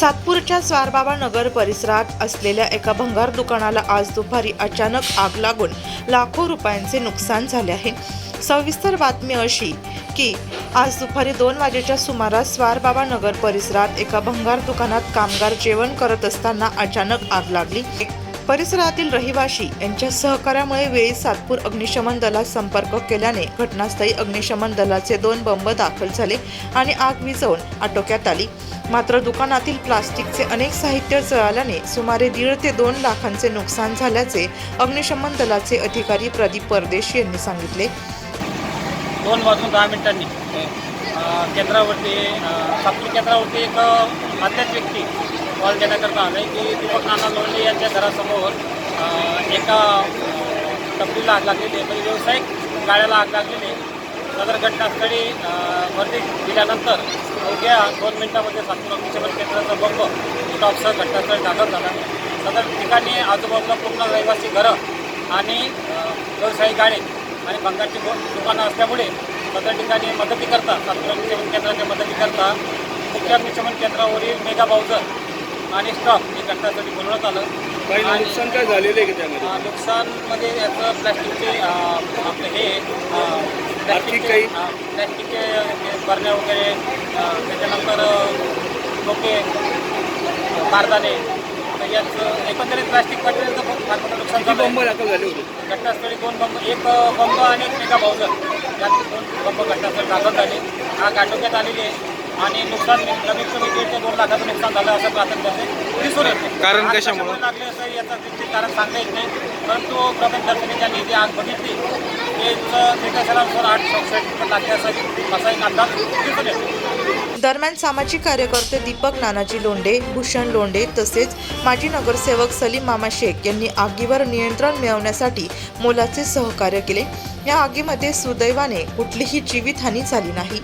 सातपूरच्या स्वारबाबा नगर परिसरात असलेल्या एका भंगार दुकानाला आज दुपारी अचानक आग लागून लाखो रुपयांचे नुकसान झाले आहे. सविस्तर बातमी अशी की आज दुपारी दोन वाजेच्या सुमारास स्वारबाबा नगर परिसरात एका भंगार दुकानात कामगार जेवण करत असताना अचानक आग लागली. परिसरातील रहिवाशी यांच्या सहकार्यामुळे वेळी सातपूर अग्निशमन दलात संपर्क केल्याने घटनास्थळी अग्निशमन दलाचे दोन बंब दाखल झाले आणि आग विझवून आटोक्यात आली. मात्र दुकानातील प्लास्टिकचे अनेक साहित्य जळाल्याने सुमारे दीड ते दोन लाखांचे नुकसान झाल्याचे अग्निशमन दलाचे अधिकारी प्रदीप परदेशी यांनी सांगितले. दोन वाजून दहा मिनिटांनी. अ, केंद्रावरती सातपूर केंद्रावरती एक अज्ञात व्यक्ती कॉल देण्याकरता आहे की दीपक नाना लोंढे यांच्या घरासमोर एका टपरीला आग लागलेली आहे. म्हणजे व्यावसायिक गाड्याला आग लागलेली आहे. सदर घटनास्थळी वर्दी दिल्यानंतर अवघ्या दोन मिनिटामध्ये सातपूर अग्निशमन केंद्राचा बंब स्टॉपसह घटनास्थळी दाखल झाला. सदर ठिकाणी आजूबाजूला पूर्ण रहिवासी घरं आणि व्यवसायिक व्यावसायिक गाडी आणि बंगालची दुकानं असल्यामुळे सदर ठिकाणी मदतीकरता सातपूर अग्निशमन केंद्राच्या मदतीकरता मुख्य अग्निशमन केंद्रावरील मेगा बाउझर आणि स्टॉक हे घटनासाठी बोलवण्यात आलं. काही आणि, नुकसान काय झालेलं आहे का त्यामध्ये? अ, नुकसानमध्ये याचं प्लॅस्टिकचे अ, आपले हे अ, आर्थिक प्लॅस्टिकचे काही? अ, प्लॅस्टिकचे हे बरण्या वगैरे अ, त्याच्यानंतर टोके तर याचं एकंदरीत प्लॅस्टिक मटेरियलचं खूप फार मोठं नुकसान किती झालं आहे. बंब दाखल झाले होते? घटनास्थळी दोन बंब एक बंब आणि एक मेगा बाउझर यात दोन बंब घटनास्थळी दाखल झाले. आग आटोक्यात आलेली आहे. आणि नुकसान कमीत कमी दीड लाखाचं नुकसान झालं असं प्राथमिक दिसून येते कारण कशामुळं? लागले असं याचं निश्चित कारण सांगता येत नाही. परंतु त्यांनी जी आग बघितली. तेच निदर्शनानुसार आठ चौसष्ट लागले असं असा एक अंदाज दिसून येतो. दरम्यान सामाजिक कार्यकर्ते दीपक नानाजी लोंढे भूषण लोंढे तसेच माजी नगरसेवक सलीम मामा शेख यांनी आगीवर नियंत्रण मिळवण्यासाठी मोलाचे सहकार्य केले. या आगीमध्ये सुदैवाने कुठलीही जीवितहानी झाली नाही.